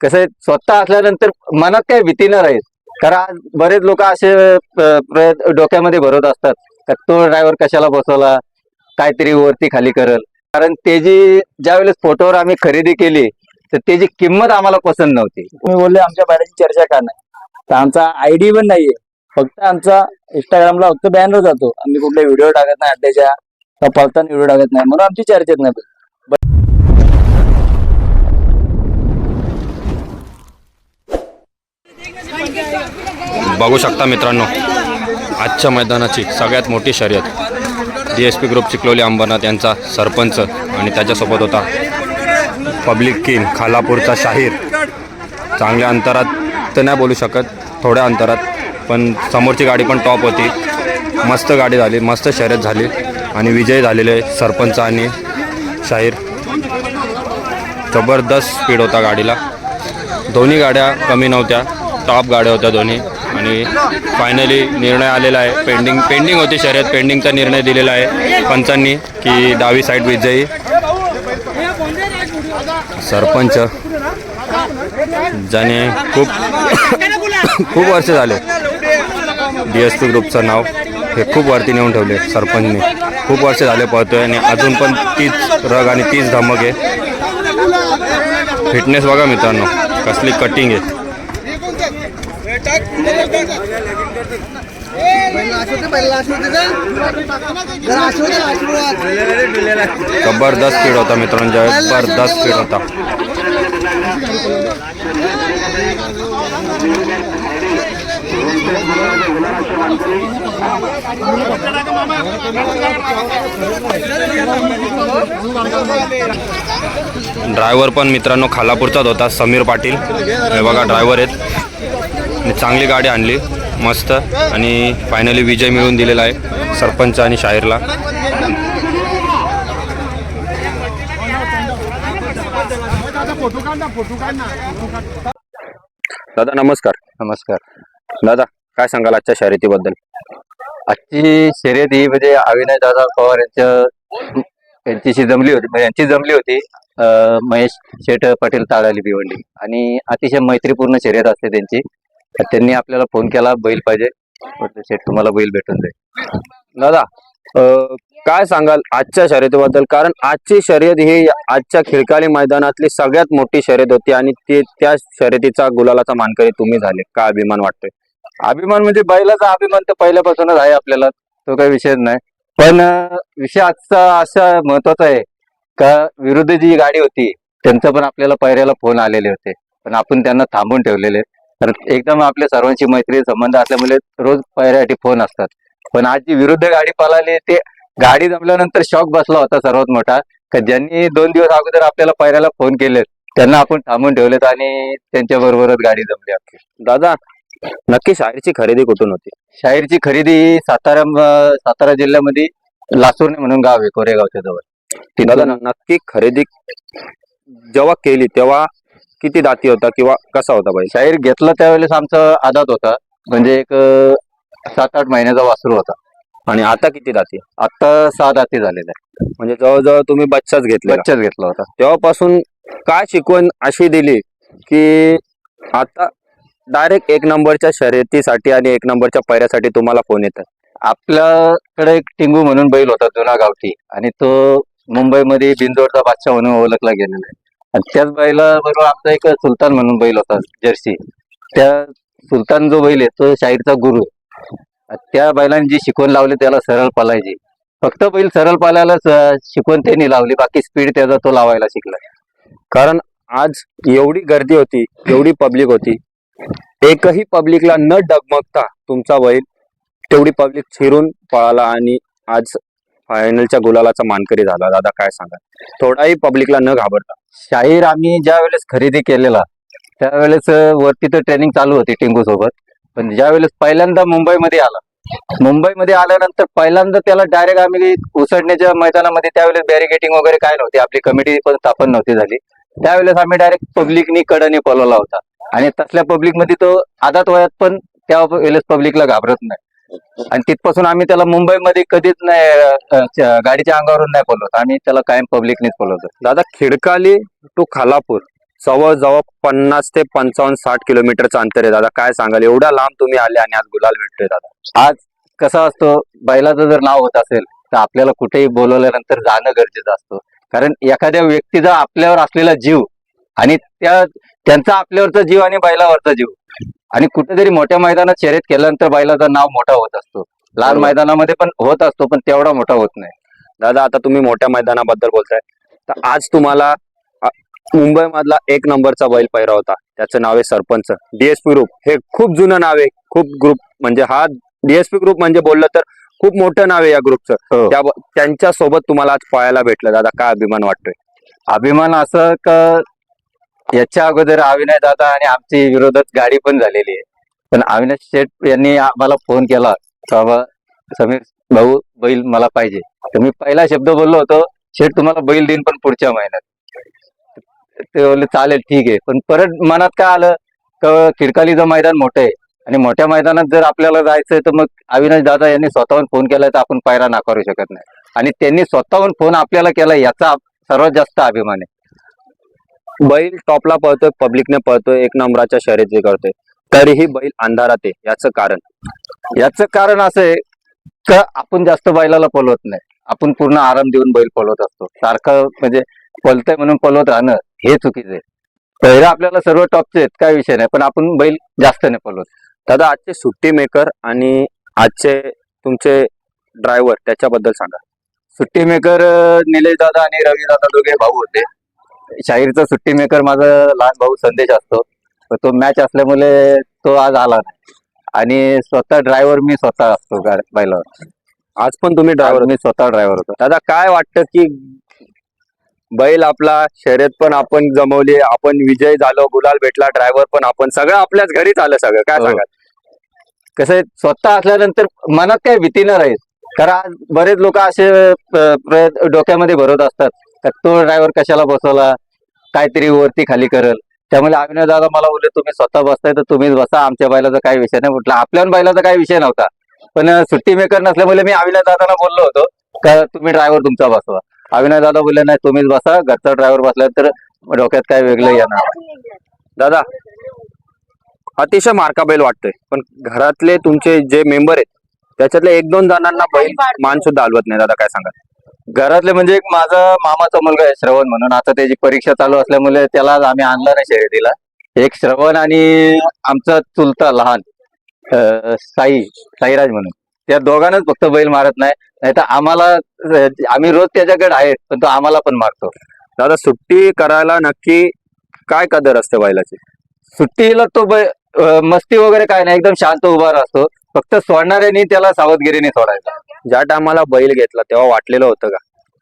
कसं आहे, स्वतः असल्यानंतर मनात काही भीती न राहील. कारण आज बरेच लोक असे डोक्यामध्ये भरवत असतात का तो ड्रायव्हर कशाला बसवला काहीतरी वरती खाली करल. कारण त्याची ज्यावेळेस फोटोवर आम्ही खरेदी केली तर त्याची किंमत आम्हाला पसंत नव्हती. तुम्ही बोलले आमच्या बाहेरची चर्चा का नाही? तर आमचा आयडी पण नाहीये. फक्त आमचा इंस्टाग्रामला फक्त बॅनर जातो. आम्ही कुठले व्हिडिओ टाकत नाही अड्ड्याच्या पळताना व्हिडिओ टाकत नाही. म्हणून आमची चर्चेत नाही. बघू शकता मित्रांनो आजच्या मैदानाची सगळ्यात मोठी शर्यत. D S P group Chikhloli Ambernath यांचा सरपंच आणि त्याच्यासोबत होता पब्लिक किंग खालापूरचा शाहीर. चांगल्या अंतरात तर नाही बोलू शकत थोड्या अंतरात पण समोरची गाडी पण टॉप होती. मस्त गाडी झाली मस्त शर्यत झाली आणि विजय झालेले सरपंच आणि शाहीर. जबरदस्त स्पीड होता गाडीला. दोन्ही गाड्या कमी नव्हत्या. टॉप गाड्या होत्या दोन्ही. आणि फायनली निर्णय आलेला आहे. पेंडिंग पेंडिंग होती शर्यत. पेंडिंगचा निर्णय दिलेला आहे पंचांनी की डावी साईड विजयी सरपंच ज्याने खूप खूप वर्ष झाले. डी एस पी ग्रुपचं नाव हे खूप वरती नेऊन ठेवले सरपंचने. खूप वर्ष झाले पळतोय आणि अजून पण तीच रग आणि तीच धमक आहे. फिटनेस बघा मित्रांनो कसली कटिंग आहे. जबरदस्त स्पीड होता मित्रांनो जबरदस्त स्पीड होता. ड्रायव्हर पण मित्रांनो खालापूरचाच होता समीर पाटील. हे बघा ड्रायव्हर आहेत. आणि चांगली गाडी आणली मस्त. आणि फायनली विजय मिळवून दिलेला आहे सरपंच आणि शाहीरला. दादा नमस्कार. नमस्कार. दादा काय सांगाल आजच्या शर्यतीबद्दल? आजची शर्यत ही म्हणजे अविनाश दादा पवार यांच्या यांच्याशी जमली होती म्हणजे यांची जमली होती महेश शेठ पाटील ताळाली भिवंडी. आणि अतिशय मैत्रीपूर्ण शर्यत असते त्यांची. त्यांनी आपल्याला फोन केला बैल पाहिजे. शेठ तुम्हाला बैल भेटून जाईल दादा अं, काय सांगाल आजच्या शर्यतीबद्दल? कारण आजची शर्यत ही आजच्या खिळकाली मैदानातली सगळ्यात मोठी शर्यत होती आणि ते त्या शर्यतीचा गुलालाचा मानकरी तुम्ही झाले. काय अभिमान वाटतोय? अभिमान म्हणजे बैलाचा अभिमान तर पहिल्यापासूनच आहे आपल्याला. तो काही विषय नाही. पण अं, विषय आजचा असा महत्त्वाचा आहे का विरुद्ध जी गाडी होती त्यांचं पण आपल्याला पायऱ्याला फोन आलेले होते. पण आपण त्यांना थांबून ठेवलेले कारण एकदम आपल्या सर्वांची मैत्री संबंध असल्यामुळे रोज पायऱ्यासाठी फोन असतात. पण आज जी विरुद्ध गाडी पळाली ते गाडी जमल्यानंतर शॉक बसला होता सर्वात मोठा. का ज्यांनी दोन दिवस अगोदर आपल्याला पायऱ्याला फोन केले त्यांना आपण थांबून ठेवलेत आणि त्यांच्या बरोबरच गाडी जमली आपली. दादा नक्की शाहीरची खरेदी कुठून होती? शाहीरची खरेदी सातारा सातारा जिल्ह्यामध्ये लासूरने म्हणून गाव आहे कोरेगावच्या जवळ. दादा नक्की खरेदी जेव्हा केली तेव्हा किती दाती होता किंवा कसा होता बैल शाहीर घेतला त्यावेळेस आमचा आदात होता. म्हणजे एक सात आठ महिन्याचा वासरू होता. आणि आता किती दाती? आता सहा दाती झालेला आहे म्हणजे जवळजवळ तुम्ही बच्चाच घेतले बच्चाच घेतला होता. तेव्हापासून काय शिकवण अशी दिली की आता डायरेक्ट एक नंबरच्या शर्यतीसाठी आणि एक नंबरच्या पैऱ्यासाठी तुम्हाला फोन येतात. आपल्याकडे एक टिंगू म्हणून बैल होता जुना गावठी. आणि तो मुंबईमध्ये बिंदोडचा बादशाह म्हणून ओळखला गेलेला आहे. आणि त्याच बैला बरोबर आमचा एक सुलतान म्हणून बैल होता जर्सी. त्या सुलतान जो बैल आहे तो शाहीरचा गुरु त्या बैलांनी जी शिकवण लावली त्याला सरळ पालायची. फक्त बैल सरळ पालायला शिकवण त्यांनी लावली बाकी स्पीड त्याचा तो लावायला शिकला. कारण आज एवढी गर्दी होती एवढी पब्लिक होती. एकही पब्लिकला न डगमगता तुमचा बैल तेवढी पब्लिक फिरून पळाला आणि आज फायनलच्या गुलालाचा मानकरी झाला. दादा काय सांगा थोडाही पब्लिकला न घाबरता. शाहीर आम्ही ज्या वेळेस खरेदी केलेला त्यावेळेस वरती तर ट्रेनिंग चालू होती टिंगू सोबत. पण ज्या वेळेस पहिल्यांदा मुंबईमध्ये आला मुंबईमध्ये आल्यानंतर पहिल्यांदा त्याला डायरेक्ट आम्ही उसडण्याच्या मैदानामध्ये त्यावेळेस बॅरिगेटिंग वगैरे काय नव्हती. आपली कमिटी पण स्थापन नव्हती झाली. त्यावेळेस आम्ही डायरेक्ट पब्लिकनी कडनी पळवला होता. आणि तसल्या पब्लिकमध्ये तो आदात वयात पण त्या वेळेस पब्लिकला घाबरत नाही. आणि तिथपासून आम्ही त्याला मुंबईमध्ये कधीच नाही गाडीच्या अंगावरून नाही पळवत आम्ही त्याला कायम पब्लिकनीच पळवतो दादा खिडकाली टू खालापूर जवळजवळ पन्नास ते पंचावन्न साठ किलोमीटरचं अंतर आहे. दादा काय सांगाल? एवढा लांब तुम्ही आले आणि आज गुलाल भेटतोय दादा. आज कसा असतो? बैलाचं जर नाव होत असेल तर आपल्याला कुठेही बोलवल्यानंतर जाणं गरजेचं असतं. कारण एखाद्या व्यक्तीचा आपल्यावर असलेला जीव आणि त्या त्यांचा आपल्यावरचा जीव आणि बैलावरचा जीव आणि कुठेतरी मोठ्या मैदानात शर्यत केल्यानंतर बैलाचं नाव मोठा होत असतो. लहान. मैदानामध्ये पण होत असतो पण तेवढा मोठा होत नाही. दादा आता तुम्ही मोठ्या मैदानाबद्दल बोलताय. तर आज तुम्हाला मुंबई मधला एक नंबरचा बैल पैरा होता. त्याचं नाव आहे सरपंच. डीएसपी ग्रुप हे खूप जुनं नाव आहे. खूप ग्रुप म्हणजे हा डीएसपी ग्रुप म्हणजे बोललं तर खूप मोठं नाव आहे या ग्रुपचं हो. त्या त्यांच्यासोबत तुम्हाला आज पळायला भेटलं. दादा काय अभिमान वाटतोय? अभिमान असं का याच्या अगोदर अविनाश दादा आणि आमची विरोधात गाडी पण झालेली आहे. पण अविनाश शेठ यांनी आम्हाला फोन केला बाबा समीर भाऊ बैल मला पाहिजे. तर मी पहिला शब्द बोललो होतो शेठ तुम्हाला बैल देईन पण पुढच्या महिन्यात. ते बोलले चालेल ठीक आहे. पण परत मनात काय आलं का खिडकालीचं मैदान मोठं आहे आणि मोठ्या मैदानात जर आपल्याला जायचंय तर मग अविनाश दादा यांनी स्वतःहून फोन केलाय तर आपण पायरा नाकारू शकत नाही. आणि त्यांनी स्वतःहून फोन आपल्याला केला याचा सर्वात जास्त अभिमान आहे. बैल टॉपला पळतोय पब्लिकने पळतोय एक नंबराच्या शर्यती करतोय. तरीही बैल अंधारात आहे याचं कारण. याचं कारण असं आहे का आपण जास्त बैलाला पलवत नाही. आपण पूर्ण आराम देऊन बैल पळवत असतो. सारखं म्हणजे पळतय म्हणून पलवत राहणं हे चुकीचं आहे. पहिलं आपल्याला सर्व टॉपचे आहेत काय विषय नाही पण आपण बैल जास्त नाही पळवत. दादा आजचे सुट्टी मेकर आणि आजचे तुमचे ड्रायव्हर त्याच्याबद्दल सांगा. सुट्टी मेकर निलेश दादा आणि रवी दादा दोघे भाऊ होते. शाहीरचा सुट्टी मेकर माझा लहान भाऊ संदेश असतो. तो मॅच असल्यामुळे तो आज आला नाही. आणि स्वतः ड्रायव्हर मी स्वतः असतो बैलावर. आज पण तुम्ही ड्रायव्हर मी स्वतः ड्रायव्हर होतो. दादा काय वाटतं की बैल आपला शर्यत पण आपण जमवली आपण विजय झालो गुलाल भेटला ड्रायव्हर पण आपण सगळं आपल्याच घरीच आलं सगळं. काय हो. सांगाल? कसं स्वतः असल्यानंतर मनात काही भीती न राहील. कारण आज बरेच लोक असे डोक्यामध्ये भरत असतात. का तो ड्रायव्हर कशाला बसवला? काहीतरी वरती खाली करल. त्यामुळे अभिनव दादा मला बोलले तुम्ही स्वतः बसताय तर तुम्हीच बसा. आमच्या बैलाचा काही विषय नाही. म्हटलं आपल्या बैलाचा काही विषय नव्हता. पण सुट्टी मेकर नसल्यामुळे मी अविनाश दादाला बोललो होतो का तुम्ही ड्रायव्हर तुमचा बसवा. अविनाश दादा बोलले नाही तुम्हीच बसा. घरचा ड्रायव्हर बसल्यानंतर डोक्यात काय वेगळं येणार? दादा अतिशय मार्का बैल वाटतोय. पण घरातले तुमचे जे मेंबर आहेत त्याच्यातले एक दोन जणांना बैल मान सुद्धा हलवत नाही. दादा काय सांगा घरातले म्हणजे एक माझा मामाचा मुलगा आहे श्रवण म्हणून. आता त्याची परीक्षा चालू असल्यामुळे त्याला आम्ही आणलं नाही शर्यतीला एक श्रवण आणि आमचा चुलता लहान साई साईराज म्हणून. त्या दोघांनाच फक्त बैल मारत नाही नाही तर आम्हाला आम्ही रोज त्याच्याकडे आहेत पण तो आम्हाला पण मारतो. दादा सुट्टी करायला नक्की काय कदर असते बैलाची? सुट्टीला तो बै मस्ती वगैरे काय नाही एकदम शांत उभा असतो फक्त सोडणाऱ्यानी त्याला सावधगिरीने सोडायचा. ज्या टायमाला बैल घेतला तेव्हा वाटलेलं होतं का?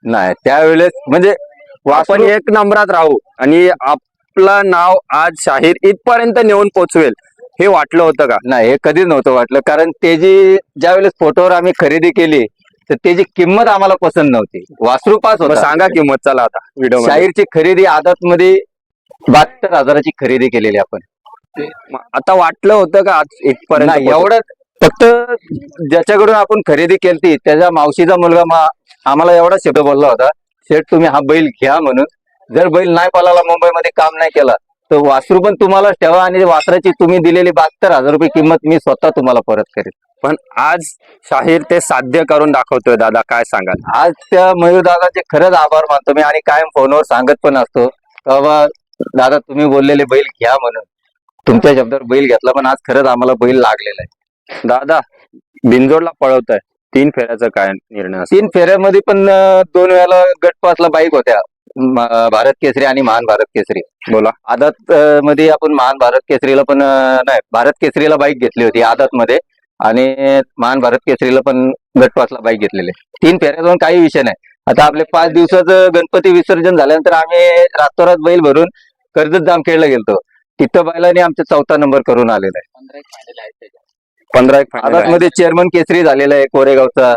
नाही त्यावेळेस म्हणजे आपण वासरू- एक नंबरात राहू आणि आपलं नाव आज शाहीर इथपर्यंत नेऊन पोचवेल हे वाटलं होतं का? नाही हे कधीच नव्हतं वाटलं. कारण त्याची ज्या वेळेस फोटोवर आम्ही खरेदी केली तर त्याची किंमत आम्हाला पसंत नव्हती. वासरू पास मग होता सांगा किंमत चला आता व्हिडिओ शाहीरची खरेदी आदात मध्ये बहात्तर हजाराची खरेदी केलेली आपण. आता वाटलं होतं का आज इथपर्यंत नाही? एवढं फक्त ज्याच्याकडून आपण खरेदी केली त्याच्या मावशीचा मुलगा मा- आम्हाला एवढा शब्द बोलला होता. शेठ तुम्ही हा बैल घ्या म्हणून. जर बैल नाही पालाला मुंबईमध्ये काम नाही केला तर वासरू पण तुम्हाला ठेवा आणि वासराची तुम्ही दिलेली बहात्तर हजार रुपये किंमत मी स्वतः तुम्हाला परत करेन पण आज शाहीर ते साध्य करून दाखवतोय दादा काय सांगाल? आज त्या मयूर दादाचे खरंच आभार मानतो मी आणि कायम फोनवर सांगत पण असतो. बाबा दादा तुम्ही बोललेले बैल घ्या म्हणून. तुमच्या शब्दावर बैल घेतला पण आज खरंच आम्हाला बैल लागलेला आहे. दादा बिंजोडला पळवतोय. तीन फेऱ्याचा काय निर्णय तीन फेऱ्यामध्ये पण अं, दोन वेळेला गटपासला बाईक होत्या. म- भारत केसरी आणि महान भारत केसरी. बोला. आदात अं, मध्ये आपण महान भारत केसरीला पण अं, नाही भारत केसरीला बाईक घेतली होती आदात मध्ये. आणि महान भारत केसरीला पण गटपासला बाईक घेतलेली. तीन फेऱ्या जाऊन काही विषय नाही. आता आपले पाच दिवसाचं गणपती विसर्जन झाल्यानंतर आम्ही रातोरात बैल भरून कर्जत जामखेडला गेलतो. तिथं बैलाने आमचा चौथा नंबर करून आलेला आहे. पंधरा एक आहे. मध्ये चेअरमन केसरी झालेला आहे कोरेगावचा.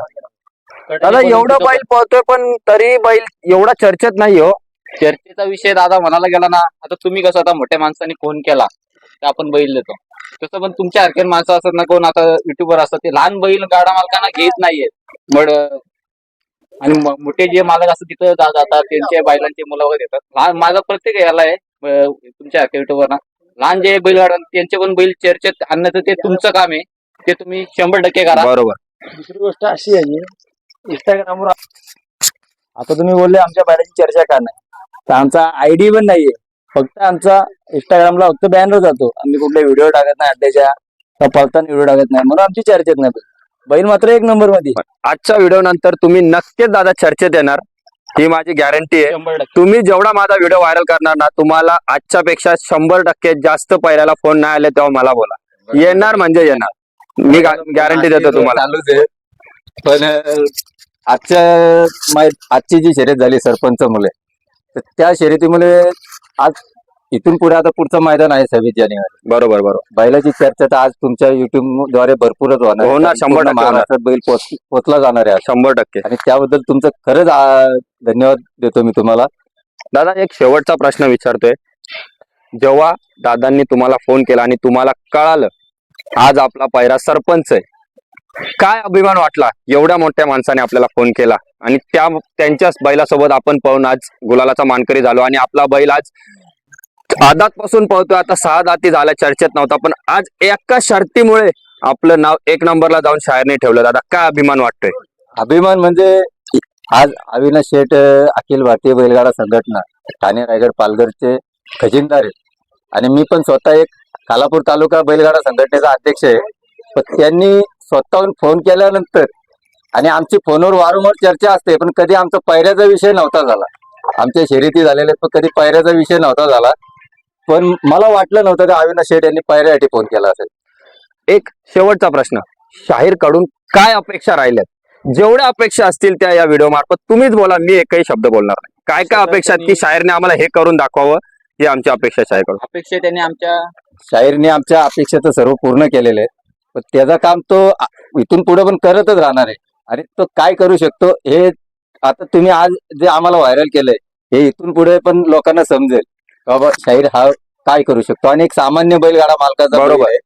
दादा एवढं बैल पळतोय पण तरी बैल एवढा चर्चेत नाही हो. चर्चेचा विषय दादा म्हणायला गेला ना आता तुम्ही कसं आता मोठ्या माणसाने फोन केला तर आपण बैल देतो. तसं पण तुमच्या सारखे माणसं असतात ना कोण आता युट्यूबर असतात ते लहान बैल गाडा मालकांना घेत नाहीयेत मग आणि मोठे जे मालक असतात तिथं जा- जातात त्यांच्या बैलांची मुलं वगैरे येतात लहान माझा प्रत्येक याला आहे तुमच्या युट्यूबवर लहान जे बैलगाडा त्यांचे पण बैल चर्चेत आणण्याचं ते तुमचं काम आहे. ते तुम्ही शंभर टक्के करा. बरोबर. दुसरी गोष्ट अशी आहे इंस्टाग्रामवर आता तुम्ही बोलले आमच्या बैलाची चर्चा का नाही तर आमचा आयडी पण नाहीये. फक्त आमचा इंस्टाग्रामला फक्त बॅनर जातो. आम्ही कुठले व्हिडिओ टाकत नाही अड्ड्याच्या. पळताना व्हिडिओ टाकत नाही. म्हणून आमची चर्चेत नाही. बैल. बैल मात्र एक नंबरमध्ये. आजच्या व्हिडिओ नंतर तुम्ही नक्कीच दादा चर्चेत येणार. ही माझी गॅरंटी आहे. तुम्ही जेवढा माझा व्हिडिओ व्हायरल करणार ना तुम्हाला आजच्या पेक्षा शंभर टक्के जास्त पहिल्याला फोन नाही आले तेव्हा मला बोला. येणार म्हणजे येणार. मी गॅरंटी देतो तुम्हाला. चालूच आहे. पण आजच्या मै- आजची जी शर्यत झाली सरपंच मुले तर त्या शर्यतीमुळे आज इथून पुढे आता पुढचं मैदान आहे सव्वीस जानेवारी. बरोबर बरोबर. बैलाची चर्चा तर आज तुमच्या युट्यूबद्वारे भरपूरच होणार कारण शंभर पूर्ण टक्के होणार. महाराष्ट्रात बैल पोच- पोचला जाणार आहे आज. शंभर टक्के. आणि त्याबद्दल तुमचं खरंच आ, धन्यवाद देतो मी तुम्हाला. दादा एक शेवटचा प्रश्न विचारतोय. जेव्हा दादांनी तुम्हाला फोन केला आणि तुम्हाला कळालं आज आपला पहिला सरपंच आहे. काय अभिमान वाटला? एवढ्या मोठ्या माणसाने आपल्याला फोन केला. आणि त्या त्यांच्याच बैलासोबत आपण पाहून आज गुलालाचा मानकरी झालो. आणि आपला बैल आज आदात पासून पळतोय. आता सहा दाती झाल्या चर्चेत नव्हता. पण आज एका शर्तीमुळे आपलं नाव एक नंबरला जाऊन शायरने ठेवलं. दादा काय अभिमान वाटतोय? अभिमान म्हणजे आज अविनाश शेठ अखिल भारतीय बैलगाडा संघटना ठाणे रायगड पालघरचे खजिनदार आहेत. आणि मी पण स्वतः एक खालापूर तालुका बैलगाडा संघटनेचा अध्यक्ष आहे. पण त्यांनी स्वतःहून फोन केल्यानंतर आणि आमची फोनवर वारंवार चर्चा असते पण कधी आमचा पैऱ्याचा विषय नव्हता झाला. आमच्या शर्यती झालेल्या पण कधी पैऱ्याचा विषय नव्हता झाला. पण मला वाटलं नव्हतं की अविनाश शेठ यांनी पैऱ्यासाठी फोन केला असेल. एक शेवटचा प्रश्न. शाहीरकडून काय अपेक्षा राहिल्यात? जेवढ्या अपेक्षा असतील त्या या व्हिडिओ मार्फत तुम्हीच बोला मी एकही शब्द बोलणार नाही. काय काय अपेक्षा आहेत की शाहीरने आम्हाला हे करून दाखवावं ही आमची अपेक्षा आहे शाहीरकडून अपेक्षा त्यांनी आमच्या शाहीरने आमच्या अपेक्षा तर सर्व पूर्ण केलेले आहेत. पण त्याचं काम तो इथून पुढे पण करतच राहणार आहे. आणि तो काय करू शकतो हे आता तुम्ही आज जे आम्हाला व्हायरल केलंय हे इथून पुढे पण लोकांना समजेल. बाबा शाहीर हा काय करू शकतो? आणि एक सामान्य बैलगाडा मालकाचा बरोबर. आहे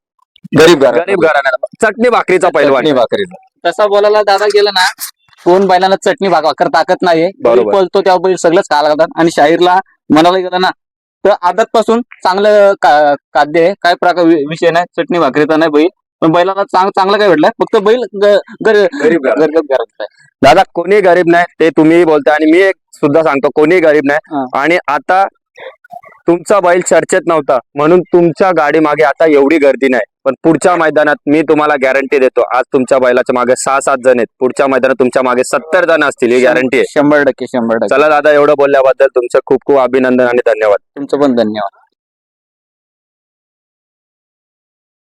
गरीब घरात. गरीब घराण्याला. चटणी भाकरीचा पैलवान. चटणी भाकरीचा. तसा बोलायला दादा गेला ना कोण बैलांना चटणी भाकर ताकत नाहीये. बैल बरोबर. पळतो त्या बैल सगळंच खायला लागतात. आणि शाहीरला म्हणायला गेलं ना तर आदत पासून चांगलं खाद्य आहे. काय प्रकार विषय नाही. चटणी भाकरीचा नाही बैल. पण बैलाला चांग चांगलं काय भेटलंय फक्त बैल गरीब. गरीब. दादा कोणी गरीब नाही ते तुम्ही बोलताय. आणि मी एक सुद्धा सांगतो कोणी गरीब नाही. आणि आता तुमचा बैल चर्चेत नव्हता. म्हणून तुमच्या गाडी मागे आता एवढी गर्दी नाही. पण पुढच्या मैदानात मी तुम्हाला गॅरंटी देतो आज तुमच्या बैलाच्या मागे सहा सात जण आहेत. पुढच्या मैदानात तुमच्या मागे सत्तर जण असतील ही गॅरंटी आहे. शंभर टक्के शंभर टक्के. चला दादा एवढं बोलल्याबद्दल तुमचं खूप खूप अभिनंदन आणि धन्यवाद. तुमचं पण धन्यवाद.